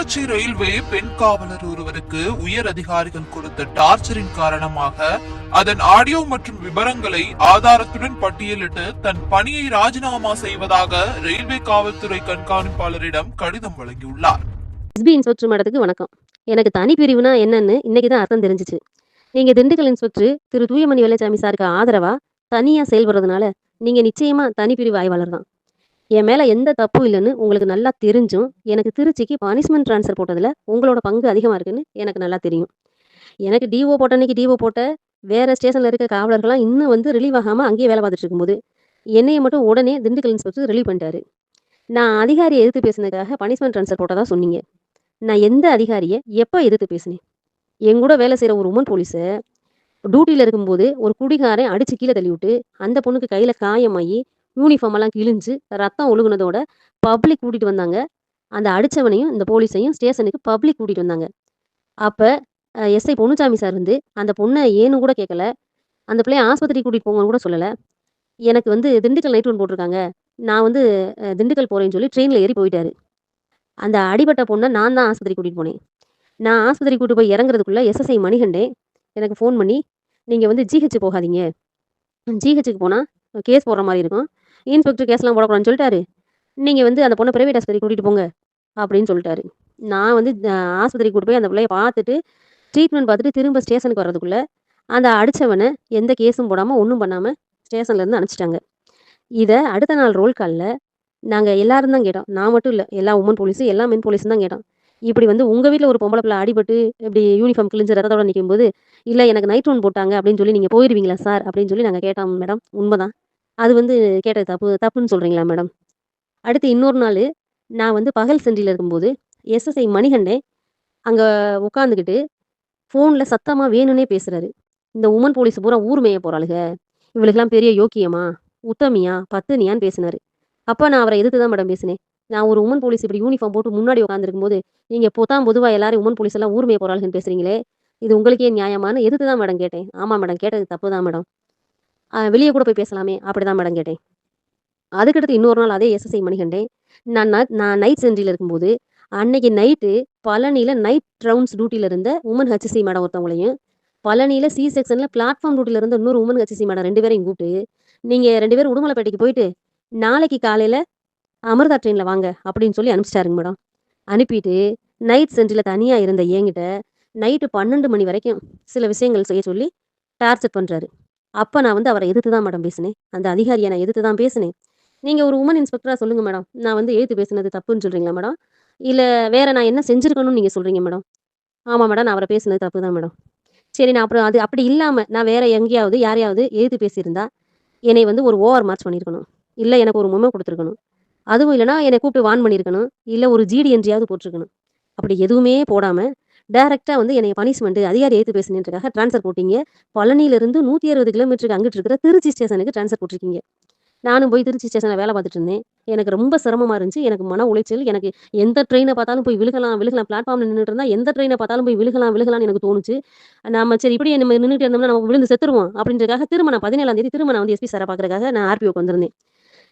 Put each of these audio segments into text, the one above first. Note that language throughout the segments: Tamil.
திருச்சி ரயில்வே பெண் காவலர் ஒருவருக்கு உயர் அதிகாரிகள் கொடுத்த டார்ச்சரின் காரணமாக அதன் ஆடியோ மற்றும் விவரங்களை ஆதாரத்துடன் பட்டியலிட்டு தன் பணியை ராஜினாமா செய்வதாக ரயில்வே காவல்துறை கண்காணிப்பாளரிடம் கடிதம் வழங்கியுள்ளார். எஸ்பி இன்ஸ்பெக்டர் மேடத்துக்கு வணக்கம். எனக்கு தனி பிரிவுனா என்னன்னு இன்னைக்கு தான் அர்த்தம் தெரிஞ்சிச்சு. நீங்க திண்டுக்கல் இன்ஸ்பெக்டர் திரு தூயமணி வேலைச்சாமி சாருக்கு ஆதரவா? தனியா செயல்படுறதுனால நீங்க நிச்சயமா தனி பிரிவு ஆய்வாளர் தான். என் மேல எந்த தப்பும் இல்லைன்னு உங்களுக்கு நல்லா தெரிஞ்சும் எனக்கு திருச்சிக்கு பனிஷ்மெண்ட் ட்ரான்ஸ்ஃபர் போட்டதில் உங்களோட பங்கு அதிகமாக இருக்குன்னு எனக்கு நல்லா தெரியும். எனக்கு டிஓ போட்ட அன்னைக்கு டிஓ போட்ட வேற ஸ்டேஷனில் இருக்க காவலர்கள்லாம் இன்னும் வந்து ரிலீவ் ஆகாம அங்கேயே வேலை பார்த்துட்டு இருக்கும்போது என்னையை மட்டும் உடனே திண்டுக்கல் இன்ஸ்பெக்டர் ரிலீவ் பண்ணிட்டாரு. நான் அதிகாரியை எதிர்த்து பேசினதுக்காக பனிஷ்மெண்ட் ட்ரான்ஸ்ஃபர் போட்டதா சொன்னீங்க. நான் எந்த அதிகாரியை எப்போ எதிர்த்து பேசினேன்? என் கூட வேலை செய்கிற ஒரு உமன் போலீஸை டியூட்டியில் இருக்கும்போது ஒரு குடிகாரன் அடித்து கீழே தள்ளி விட்டு அந்த பொண்ணுக்கு கையில் காயமாகி யூனிஃபார்ம் எல்லாம் கிழிஞ்சு ரத்தம் ஒழுகுனதோட பப்ளிக் கூட்டிட்டு வந்தாங்க. அந்த அடிச்சவனையும் இந்த போலீஸையும் ஸ்டேஷனுக்கு பப்ளிக் கூட்டிட்டு வந்தாங்க. அப்போ எஸ்ஐ பொன்னுச்சாமி சார் வந்து அந்த பொண்ணை ஏன்னு கூட கேட்கல அந்த பிள்ளைய ஆஸ்பத்திரி கூட்டிகிட்டு போங்கன்னு கூட சொல்லலை. எனக்கு வந்து திண்டுக்கல் நைட் ஒன் போட்டிருக்காங்க. நான் வந்து திண்டுக்கல் போகிறேன்னு சொல்லி ட்ரெயினில் ஏறி போயிட்டாரு. அந்த அடிபட்ட பொண்ணை நான் தான் ஆஸ்பத்திரி கூட்டிகிட்டு போனேன். நான் ஆஸ்பத்திரி கூட்டு போய் இறங்குறதுக்குள்ளே எஸ்எஸ்ஐ மணிகண்டே எனக்கு ஃபோன் பண்ணி நீங்கள் வந்து ஜிஹெச் போகாதீங்க. ஜிஹெச்சுக்கு போனால் கேஸ் போடுற மாதிரி இருக்கும். இன்ஸ்பெக்டர் கேஸ்லாம் போடக்கூடாதுன்னு சொல்லிட்டாரு. நீங்கள் வந்து அந்த பொண்ணை பிரைவேட் ஆஸ்பத்திரி கூட்டிகிட்டு போங்க அப்படின்னு சொல்லிட்டாரு. நான் வந்து ஆஸ்பத்திரிக்கு ஆஸ்பத்திரி கூட்டு போய் அந்த பிள்ளைய பார்த்துட்டு ட்ரீட்மெண்ட் பார்த்துட்டு திரும்ப ஸ்டேஷனுக்கு வர்றதுக்குள்ளே அந்த அடித்தவனை எந்த கேஸும் போடாமல் ஒன்றும் பண்ணாமல் ஸ்டேஷன்லேருந்து அனுப்பிச்சிட்டாங்க. இதை அடுத்த நாள் ரோல் காலில் நாங்கள் எல்லாரும் தான் கேட்டோம். நான் மட்டும் இல்லை எல்லா உமன் போலீஸும் எல்லா மென் போலீஸும் தான் கேட்டோம். இப்படி வந்து உங்கள் வீட்டில் ஒரு பொம்பளை பிள்ளை அடிபட்டு இப்படி யூனிஃபார்ம் கிழிஞ்சு ரத்தத்தோட நிற்கும் போது இல்லை எனக்கு நைட் ஒன் போட்டாங்க அப்படின்னு சொல்லி நீங்கள் போயிடுவீங்களா சார் அப்படின்னு சொல்லி நாங்கள் கேட்டோம் மேடம் உண்மைதான். அது வந்து கேட்டது தப்பு தப்புன்னு சொல்கிறீங்களா மேடம் அடுத்து இன்னொரு நாள் நான் வந்து பகல் சென்றியில் இருக்கும்போது எஸ்எஸ்ஐ மணிகண்டன் அங்கே உட்காந்துக்கிட்டு ஃபோனில் சத்தமாக வேணும்னே பேசுகிறாரு இந்த உமன் போலீஸ் பூரா ஊர் மேய போகிறாளுக இவளுக்கெல்லாம் பெரிய யோக்கியமா உத்தமியா பத்துனியான்னு பேசினாரு. அப்போ நான் அவரை எதிர்த்து தான் மேடம் பேசினேன். நான் ஒரு உமன் போலீஸ் இப்படி யூனிஃபார்ம் போட்டு முன்னாடி உட்காந்துருக்கும் போது நீங்கள் பொத்தாம் பொதுவாக எல்லாரும் உமன் போலீஸ் எல்லாம் ஊர்மையை மேய பேசுகிறீங்களே பேசுறீங்களே இது உங்களுக்கே நியாயமானு எதுக்கு தான் மேடம் கேட்டேன். ஆமாம் மேடம் கேட்டது தப்பு தான் மேடம் வெளியே கூட போய் பேசலாமே அப்படி தான் மேடம் கேட்டேன். அதுக்கடுத்து இன்னொரு நாள் அதே எஸ்எஸ்ஐ மணிகண்டேன் நான் ந- நான் நைட் சென்ட்ரியில் இருக்கும்போது அன்னைக்கு நைட்டு பழனியில் நைட் ரவுண்ட்ஸ் டியூட்டியில் இருந்த உமன் ஹெச்சி மேடம் ஒருத்தவங்களையும் பழனியில் சி செக்ஷனில் பிளாட்ஃபார்ம் டியூட்டியில் இருந்த இன்னொரு உமன் ஹச்சிசி மேடம் ரெண்டு பேரையும் கூப்பிட்டு நீங்கள் ரெண்டு பேரும் உடுமலைப்பேட்டைக்கு போயிட்டு நாளைக்கு காலையில் அமிர்தா ட்ரெயினில் வாங்க அப்படின்னு சொல்லி அனுப்பிச்சிட்டாருங்க மேடம். அனுப்பிட்டு நைட் சென்ட்ரியில் தனியாக இருந்த ஏங்கிட்ட நைட்டு பன்னெண்டு மணி வரைக்கும் சில விஷயங்கள் செய்ய சொல்லி டார்ச்சர் பண்ணுறாரு அப்போ நான் வந்து அவரை எதிர்த்து தான் மேடம் பேசினேன். அந்த அதிகாரியை நான் எதிர்த்து தான் பேசினேன். நீங்கள் ஒரு உமன் இன்ஸ்பெக்டராக சொல்லுங்கள் மேடம். நான் வந்து எழுத்து பேசுனது தப்புன்னு சொல்கிறீங்களா மேடம்? இல்லை வேற நான் என்ன செஞ்சுருக்கணும்னு நீங்கள் சொல்கிறீங்க மேடம்? ஆமாம் மேடம் நான் அவரை பேசுனது தப்பு தான் மேடம். சரி நான் அப்புறம் அது அப்படி இல்லாமல் நான் வேற எங்கேயாவது யாரையாவது எழுத்து பேசியிருந்தா என்னை வந்து ஒரு ஓவர் மார்ச் பண்ணியிருக்கணும். இல்லை எனக்கு ஒரு மும்மை கொடுத்துருக்கணும். அதுவும் இல்லைனா என்னை கூப்பிட்டு வான் பண்ணியிருக்கணும். இல்லை ஒரு ஜிடி என்றியாவது போட்டிருக்கணும். அப்படி எதுவுமே போடாமல் டைரெக்டாக வந்து என்னை பனிஷ்மெண்ட் அதிகாரி ஏற்று பேசினதுக்காக ட்ரான்ஸ்ஃபர் போட்டீங்க. பழனியிலிருந்து நூற்றி அறுபது கிலோமீட்டருக்கு அங்கிட்டு இருக்கிற திருச்சி ஸ்டேஷனுக்கு ட்ரான்ஸ்ஃபர் போட்டிருக்கீங்க. நானும் போய் திருச்சி ஸ்டேஷனில் வேலை பார்த்துட்டு இருந்தேன். எனக்கு ரொம்ப சிரமமாக இருந்துச்சு. எனக்கு மன உளைச்சல் எனக்கு எந்த ட்ரெயினை பார்த்தாலும் போய் விழுகலாம் விழுகலாம். பிளாட்ஃபார்மில் நின்றுட்டு இருந்தால் எந்த ட்ரெயினை பார்த்தாலும் போய் விழுகலாம் விழுகலாம்னு எனக்கு தோணுச்சு. நம்ம சரி இப்படி நம்ம நின்றுட்டு இருந்தோம்னா நம்ம விழுந்து செத்துருவோம் அப்படின்றதுக்காக திரும்ப நான் பதினேழாம் தேதி திரும்ப நான் வந்து எஸ்பி சாரை பார்க்கறதுக்காக நான் ஆர்பிஓக்கு வந்திருந்தேன்.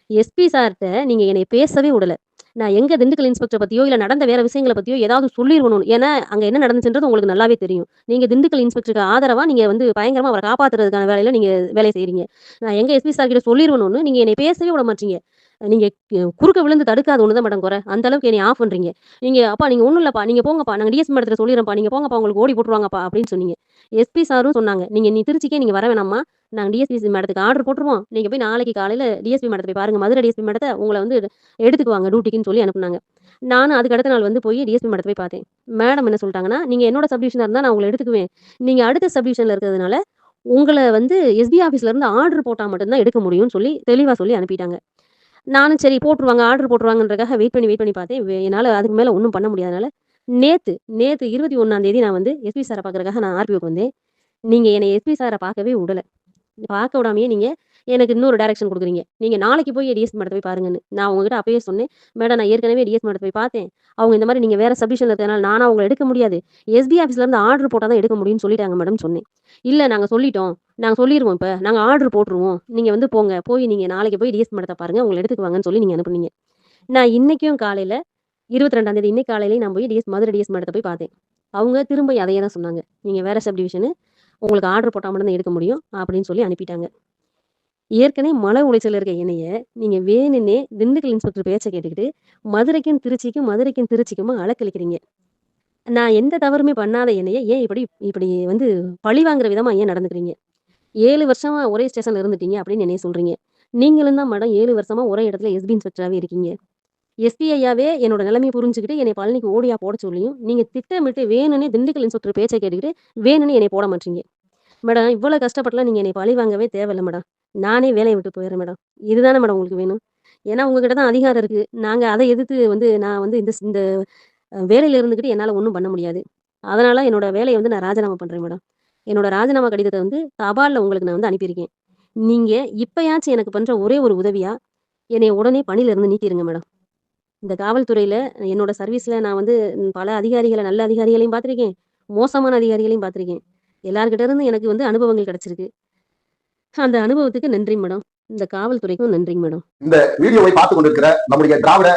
எஸ்பி சார்கிட்ட நீங்கள் என்னை பேசவே விடல. நான் எங்க திண்டுக்கல் இன்ஸ்பெக்டர் பத்தியோ இல்ல நடந்த வேற விஷயங்களை பத்தியோ ஏதாவது சொல்லிருக்கணும் ஏன்னா அங்க என்ன நடந்துச்சுன்றது உங்களுக்கு நல்லாவே தெரியும். நீங்க திண்டுக்கல் இன்ஸ்பெக்டருக்கு ஆதரவா நீங்க வந்து பயங்கரமா அவரை காப்பாத்துறதுக்கான வேலையில நீங்க வேலை செய்கிறீங்க நான் எங்க எஸ்பி சார் கிட்ட சொல்லிருக்கணும்னு நீங்க என்னை பேசவே விட மாட்டீங்க. நீங்க குறுக்க விழுந்து தடுக்காத ஒன்று தான் மேடம் குறை. அந்த அளவுக்கு என்னை ஆஃப் பண்றீங்க. நீங்க அப்பா நீங்க ஒண்ணும் இல்லப்பா. நீங்க போங்கப்பா. நாங்க டிஎஸ்பி மேடத்துல சொல்லிடுறப்பா நீங்க போங்கப்பா. உங்களுக்கு ஓடி போட்டுருவாங்கப்பா. அப்படின்னு சொன்னீங்க. எஸ்பி சாரும் சொன்னாங்க நீங்க நீ திருச்சிக்கே நீங்க வர வேணாமா நாங்க டிஎஸ்பி மேடத்துக்கு ஆர்டர் போட்டுருவோம். நீங்க போய் நாளைக்கு காலையில டிஎஸ்பி மேடத்தை போய் பாருங்க. மதுரை டிஎஸ்பி மேடத்தை உங்களை வந்து எடுத்துக்குவாங்க டியூட்டிக்குன்னு சொல்லி அனுப்புனாங்க. நானும் அதுக்கு அடுத்த நாள் வந்து போய் டிஎஸ்பி மேடத்தை போய் பார்த்தேன். மேடம் என்ன சொல்லிட்டாங்கன்னா நீங்க என்னோட சப்டிவிஷனா இருந்தா நான் உங்களை எடுத்துக்குவேன். நீங்க அடுத்த சப்டிவிஷன்ல இருக்கிறதுனால உங்களை வந்து எஸ்பி ஆஃபீஸ்ல இருந்து ஆர்டர் போட்டால் மட்டும்தான் எடுக்க முடியும்னு சொல்லி தெளிவாக சொல்லி அனுப்பிட்டாங்க. நானும் சரி போட்டுருவாங்க ஆர்டர் போட்டுருவாங்கன்றக்காக வெயிட் பண்ணி வெயிட் பண்ணி பார்த்தேன். என்னால் அதுக்கு மேலே ஒன்றும் பண்ண முடியாதனால நேத்து நேத்து இருபத்தி ஒன்னாம் தேதி நான் வந்து எஸ்பி சாரை பார்க்கறதுக்காக நான் ஆர்பிஓக்கு வந்தேன். நீங்க என்னை எஸ்பி சாரை பார்க்கவே விடல. பார்க்க விடாமையே நீங்க எனக்கு இன்னொரு டைரக்ஷன் கொடுக்குறீங்க. நீங்க நாளைக்கு போய் டிஎஸ் மேடத்தை போய் பாருங்கன்னு. நான் உங்ககிட்ட அப்பயே சொன்னேன் மேடம் நான் ஏற்கனவே டிஎஸ் மேடத்தை போய் பார்த்தேன். அவங்க இந்த மாதிரி நீங்க வேற சப்டிஷன்ல இருக்கிறதுனால நான் அவங்களை எடுக்க முடியாது. எஸ்பி ஆஃபீஸ்ல இருந்து ஆர்டர் போட்டால் தான் எடுக்க முடியும்னு சொல்லிட்டாங்க மேடம் சொன்னேன். இல்லை நாங்கள் சொல்லிட்டோம். நாங்கள் சொல்லிடுவோம் இப்போ. நாங்கள் ஆர்டர் போட்டுருவோம். நீங்கள் வந்து போங்க. போய் நீங்கள் நாளைக்கு போய் டிஎஸ் மேடத்தை பாருங்க. உங்களை எடுத்துக்குவாங்கன்னு சொல்லி நீங்கள் அனுப்புனீங்க. நான் இன்னைக்கும் காலையில இருபத்தி ரெண்டாம் தேதி இன்னைக்கு காலையிலேயே நான் போய் டிஎஸ் மதுரை டிஎஸ் மேடத்தை போய் பார்த்தேன். அவங்க திரும்ப அதையே தான் சொன்னாங்க. நீங்கள் வேறு சப் டிவிஷனு உங்களுக்கு ஆர்டர் போட்டால் மட்டும் தான் எடுக்க முடியும் அப்படின்னு சொல்லி அனுப்பிட்டாங்க. ஏற்கனவே மலை உளைச்சல் இருக்க என்னைய நீங்கள் வேணுன்னே திண்டுக்கல் இன்ஸ்பெக்டர் பேச்சை கேட்டுக்கிட்டு மதுரைக்கும் திருச்சிக்கும் மதுரைக்கும் திருச்சிக்குமா அலக்களிக்கிறீங்க நான் எந்த தவறுமே பண்ணாத என்னைய ஏன் இப்படி இப்படி வந்து பழி வாங்குற விதமாக ஏன் நடந்துக்கிறீங்க? ஏழு வருஷமா ஒரே ஸ்டேஷனில் இருந்துட்டீங்க அப்படின்னு என்னைய சொல்கிறீங்க நீங்களும் தான் மேடம் ஏழு வருஷமா ஒரே இடத்துல எஸ்பி இன்ஸ்பெக்டராகவே இருக்கீங்க. எஸ்பிஐயாவே என்னோட நிலைமையை புரிஞ்சுக்கிட்டு என்னை பழனிக்கு ஓடியா போட சொல்லியும் நீங்க திட்டமிட்டு வேணும்னே திண்டுக்கல் இன்ஸ்பெக்டர் பேச்சை கேட்டுக்கிட்டு வேணும்னு என்னை போட மாட்டீங்க. மேடம் இவ்வளவு கஷ்டப்பட்டலாம் நீங்க என்னை பழி வாங்கவே தேவையில்லை மேடம். நானே வேலையை விட்டு போயிடுறேன் மேடம். இதுதானே மேடம் உங்களுக்கு வேணும். ஏன்னா உங்ககிட்ட தான் அதிகாரம் இருக்கு. நாங்க அதை எதிர்த்து வந்து நான் வந்து இந்த இந்த அஹ், வேலையில இருந்துக்கிட்டு என்னால ஒன்றும் பண்ண முடியாது. அதனால என்னோட வேலையை வந்து நான் ராஜினாமா பண்றேன் மேடம். என்னோட ராஜினாமா கடிதத்தை வந்து தபால்ல உங்களுக்கு நான் வந்து அனுப்பியிருக்கேன். நீங்க இப்பயாச்சும் எனக்கு பண்ற ஒரே ஒரு உதவியா என்னை உடனே பணியில இருந்து நீக்கிருங்க மேடம். இந்த காவல்துறையில என்னோட சர்வீஸ்ல நான் வந்து பல அதிகாரிகளை நல்ல அதிகாரிகளையும் பார்த்திருக்கேன். மோசமான அதிகாரிகளையும் பார்த்திருக்கேன். எல்லார்கிட்ட இருந்து எனக்கு வந்து அனுபவங்கள் கிடைச்சிருக்கு. அந்த அனுபவத்துக்கு நன்றி மேடம். இந்த காவல்துறைக்கும் நன்றிங்க மேடம். இந்த வீடியோவை பார்த்து கொண்டிருக்கிற நம்முடைய திராவிட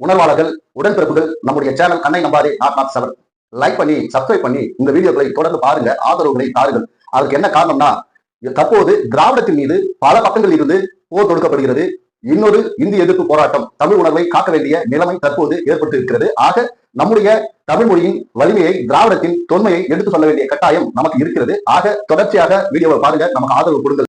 உணர்வாளர்கள் உடன்பிறப்புகள் நம்முடைய சேனல் அன்னை நம்பாதே நாட் நாட் செவன். லைக் பண்ணி சப்ஸ்கிரைப் பண்ணி இந்த வீடியோக்களை தொடர்ந்து பாருங்க ஆதரவுகளை தாருங்கள். அதுக்கு என்ன காரணம்னா இது தற்போது திராவிடத்தின் மீது பல பக்கங்களில் இருந்து போர் தொடுக்கப்படுகிறது. இன்னொரு இந்திய எதிர்ப்பு போராட்டம். தமிழ் உணர்வை காக்க வேண்டிய நிலைமை தற்போது ஏற்பட்டு இருக்கிறது ஆக நம்முடைய தமிழ் மொழியின் வலிமையை திராவிடத்தின் தொன்மையை எடுத்து சொல்ல வேண்டிய கட்டாயம் நமக்கு இருக்கிறது. ஆக தொடர்ச்சியாக வீடியோவை பாருங்க. நமக்கு ஆதரவு கொடுங்கள்.